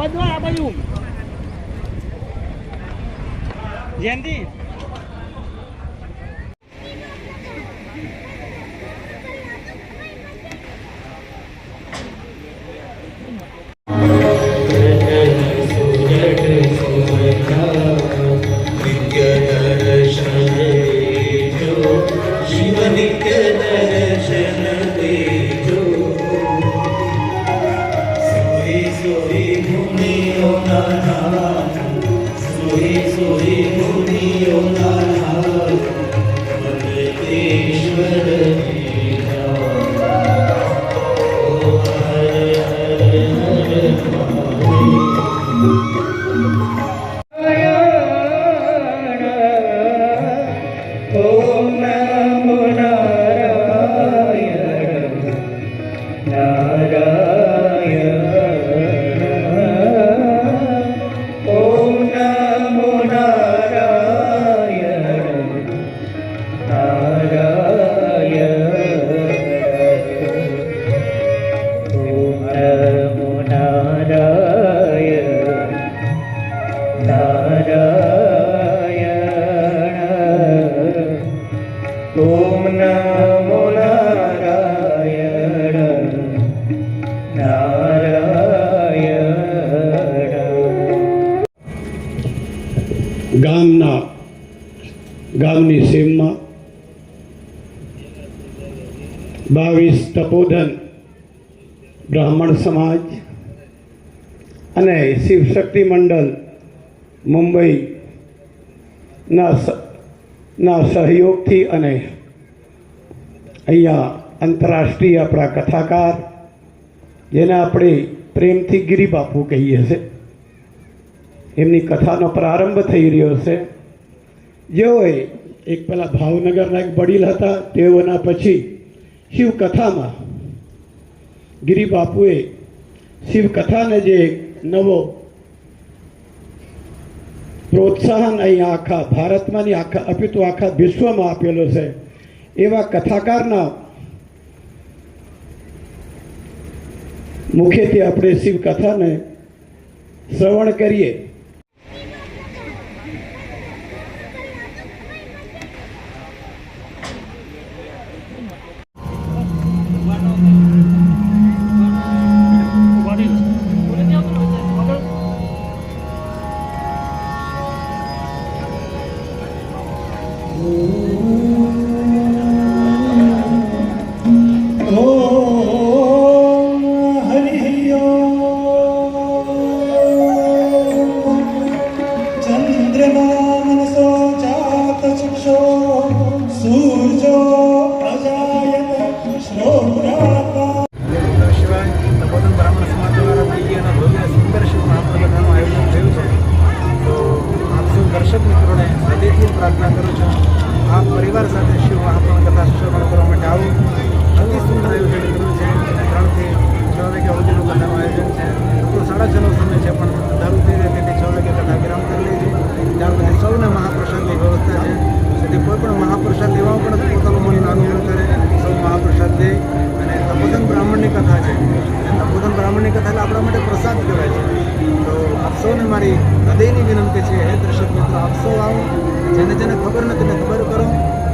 આ બાજુ. આ બાજુ મુનિઓ નાના વંદેશ્વર ઓમ ગામની સીમમાં બાવીસ તપોધન બ્રાહ્મણ સમાજ અને શિવશક્તિ મંડળ મુંબઈના ના સહયોગથી અને અહીંયા આંતરરાષ્ટ્રીય આપણા કથાકાર, જેને આપણે પ્રેમથી ગિરિબાપુ કહીએ છીએ એમની કથાનો પ્રારંભ થઈ રહ્યો છે. જેઓએ એક પેલા ભાવનગરના એક વડીલ હતા તેઓના પછી શિવકથામાં ગિરિબાપુએ શિવકથાને જે નવો પ્રોત્સાહન અહીંયા આખા ભારતમાં નહીં આખા અપિતુ આખા વિશ્વમાં આપેલો છે. એવા કથાકારના મુખેથી આપણે શિવકથાને શ્રવણ કરીએ. સાથે કથા કરવા માટે આવું. અતિ સુંદર આયોજન કર્યું છે. ત્રણથી છ વાગ્યા સુધીનું કથાનું આયોજન છે. તો સાડા છનો સમય છે, પણ દારૂ થઈ રહે તેથી છ કથા વિરામ કરી લેજો ત્યાર પછી સૌને મહાપ્રસાદની વ્યવસ્થા છે. તેથી કોઈ પણ મહાપ્રસાદ લેવામાં પણ પોતાનું મન નાનું કરે. સૌ મહાપ્રસાદ દે અને તપોધન બ્રાહ્મણની કથા છે. તપોધન બ્રાહ્મણની કથા એટલે આપણા માટે પ્રસાદ કહેવાય છે. તો આપ મારી હૃદયની વિનંતી છે, હે દર્શક મિત્રો, આપ સૌ આવો. જેને જેને ખબર નથી તેને ખબર કરો.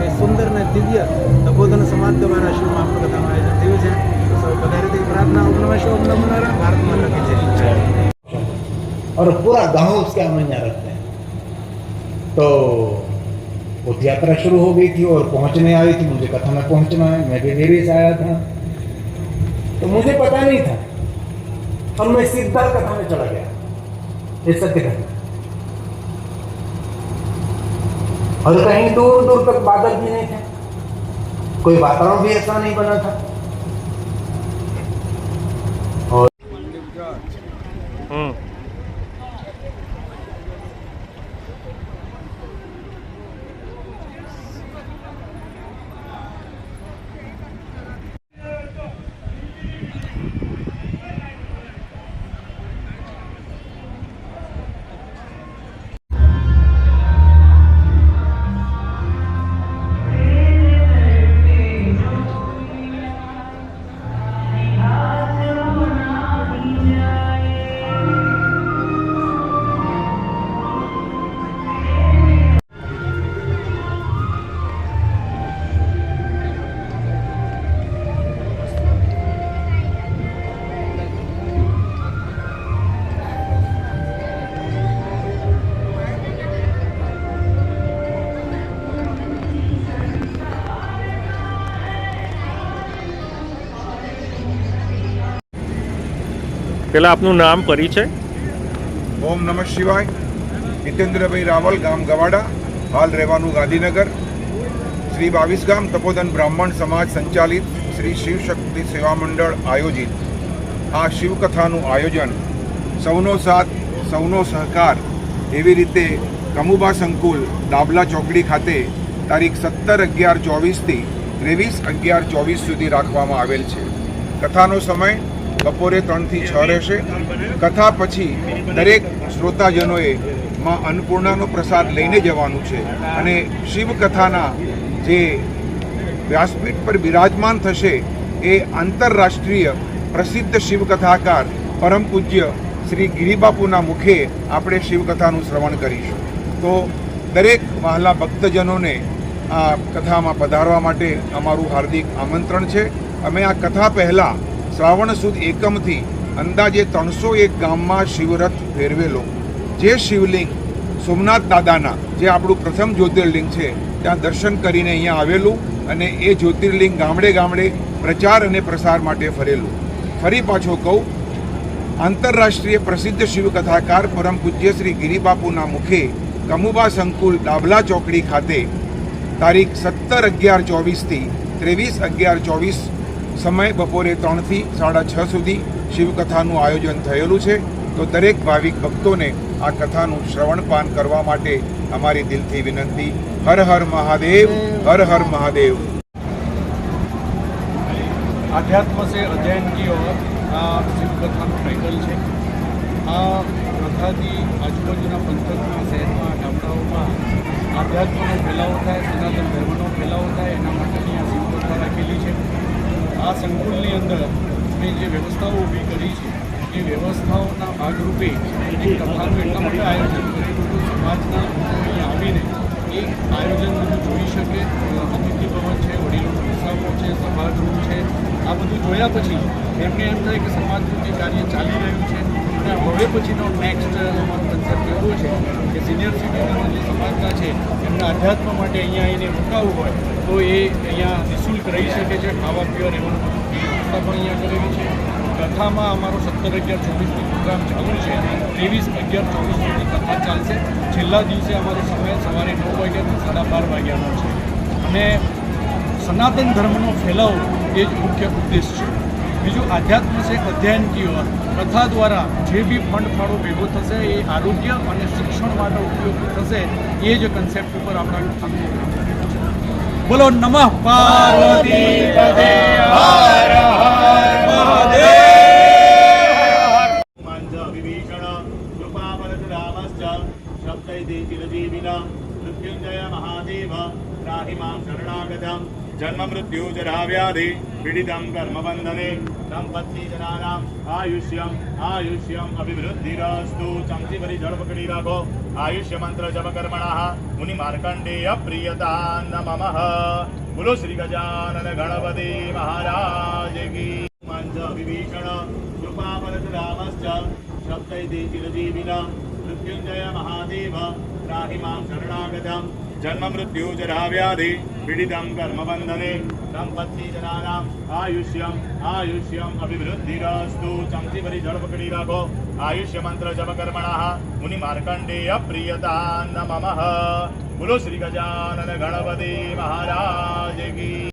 કે સુંદર ને દિવ્ય તપોધન સમાજ દ્વારા શિવ મહાપ્રકથાનું આયોજન થયું છે તો સૌ પધારેથી પ્રાર્થના ઓમ નમઃ શિવાય, ઓમ નમો નારાયણ ભારત માતા કી જય और पूरा गांव उसके अमैया रखते हैं तो उस यात्रा शुरू हो गई थी और पहुंचने आई थी मुझे कथा में पहुंचना है मैं भी देरी से आया था तो मुझे पता नहीं था और मैं सीधा कथा में चला गया ये सत्य घटना और कहीं दूर दूर तक बादल भी नहीं थे कोई वातावरण भी ऐसा नहीं बना था પેલા આપનું નામ, પરિચય? ઓમ નમઃ શિવાય. હિતેન્દ્રભાઈ રાવલ, ગામ ગવાડા. હાલ રહેવાનું ગાંધીનગર. શ્રી બાવીસ ગામ, તપોધન બ્રાહ્મણ સમાજ સંચાલિત શ્રી શિવ શક્તિ સેવા મંડળ આયોજિત. આ શિવકથાનું આયોજન સૌનો સાથ, સૌનો સહકાર એવી રીતે કમુબા સંકુલ, દાબલા ચોકડી ખાતે તારીખ સત્તર અગિયાર ચોવીસથી ત્રેવીસ અગિયાર ચોવીસ સુધી રાખવામાં આવેલ છે. કથાનો સમય બપોરે ત્રણથી છ રહેશે. કથા પછી દરેક શ્રોતાજનોએ માં અન્નપૂર્ણાનો પ્રસાદ લઈને જવાનું છે. અને શિવકથાના જે વ્યાસપીઠ પર બિરાજમાન થશે એ આંતરરાષ્ટ્રીય પ્રસિદ્ધ શિવકથાકાર પરમ પૂજ્ય શ્રી ગિરિબાપુના મુખે આપણે શિવકથાનું શ્રવણ કરીશું. તો દરેક વહાલા ભક્તજનોને આ કથામાં પધારવા માટે અમારું હાર્દિક આમંત્રણ છે. અમે આ કથા પહેલાં શ્રાવણ સુદ એકમથી અંદાજે ત્રણસો એક ગામમાં શિવરથ ફેરવેલો. જે શિવલિંગ સોમનાથ દાદાના, જે આપણું પ્રથમ જ્યોતિર્લિંગ છે, ત્યાં દર્શન કરીને અહીંયા આવેલું અને એ જ્યોતિર્લિંગ ગામડે ગામડે પ્રચાર અને પ્રસાર માટે ફરેલું. ફરી પાછો કહું, આંતરરાષ્ટ્રીય પ્રસિદ્ધ શિવકથાકાર પરમ પૂજ્ય શ્રી ગિરિબાપુના મુખે કમુબા સંકુલ ડાબલા ચોકડી ખાતે તારીખ સત્તર અગિયાર ચોવીસથી ત્રેવીસ અગિયાર ચોવીસ સમય બપોરે ત્રણથી સાડા છ સુધી શિવકથાનું આયોજન થયેલું છે. તો દરેક ભાવિક ભક્તોને આ કથાનું શ્રવણપાન કરવા માટે અમારી દિલથી વિનંતી. હર હર મહાદેવ, હર હર મહાદેવ. આધ્યાત્મ સે અધ્યયન આ શિવકથાનું ટાઇટલ છે. આ કથાથી આજુબાજુના પંથકના શહેરમાં, ગામડાઓમાં આધ્યાત્મનો ફેલાવો થાય, સનાતન ધર્મનો ફેલાવો થાય, એના માટે આ સંકુલની અંદર મેં જે વ્યવસ્થાઓ ઊભી કરી છે, એ વ્યવસ્થાઓના ભાગરૂપે એક કથાનું એટલા માટે આયોજન કરેલું કે સમાજના આવીને એ આયોજન બધું જોઈ શકે. અતિથિ ભવન છે વડીલોનો વિસાવો છે સભાગૃહ છે. આ બધું જોયા પછી એમને એમ થાય કે સમાજનું જે કાર્ય ચાલી રહ્યું છે અને હવે પછીનો નેક્સ્ટ અમારો કન્સેપ્ટ એવો છે કે સિનિયર સિટીઝનો જે સમાજના છે, એમને અધ્યાત્મ માટે અહીંયા આવીને રોકાવું હોય, તો એ અહીંયા નિઃશુલ્ક રહી શકે છે, ખાવા પીવા, રહેવાનું વ્યવસ્થા પણ અહીંયા કરેલી છે. કથામાં અમારો સત્તર અગિયાર ચોવીસનો પ્રોગ્રામ ચાલુ છે, ત્રેવીસ અગિયાર ચોવીસ સુધી કથા ચાલશે. છેલ્લા દિવસે અમારો સમય સવારે નવ વાગ્યાથી સાડા બાર વાગ્યાનો છે. અને સનાતન ધર્મનો ફેલાવો એ જ મુખ્ય ઉદ્દેશ છે. બીજું આધ્યાત્મ છે અધ્યયન અધ્યયનકીય કથા દ્વારા જે બી ફંડ ફાળો ભેગો થશે એ આરોગ્ય અને શિક્ષણ માટે ઉપયોગી થશે એ જ કન્સેપ્ટ ઉપર આપણા બોલો, નમઃ. પાર્વતી હર હર. પાહિમાં શરણાગતમ જન્મ મૃત્યુ જરા વ્યાધિ પીડિતમ કર્મ બંધને સંપત્તિ જનાનામ આયુષ્યમ આયુષ્યમ અભિવૃદ્ધિરસ્તુ ચમચી ભરી જળ પકડી રાખો આયુષ્ય મંત્ર જપ કર્મણા મુનિ માર્કંડેય પ્રિયતા નમઃ બોલો શ્રી ગજાનન ગણપતિ મહારાજ કી મંચ વિભીષણ કૃપાવરદ રામશ્ચ શબ્દૈ ચિરજીવિના મૃત્યુંજય મહાદેવ રાહી મામ શરણાગતમ જન્મ મૃત્યુ જરા વ્યાધિ પીડિતમ કર્મ બંધને સંપત્તિ જનાનામ આયુષ્યમ આયુષ્યમ અભિવૃદ્ધિરસ્તુ ચમચી ભરી જળ પકડી રાખો આયુષ્ય મંત્ર જપ કર્મણા મુનિ માર્કંડેય પ્રિયતા નમઃ બોલો શ્રી ગજાનન ગણપતિ મહારાજ કી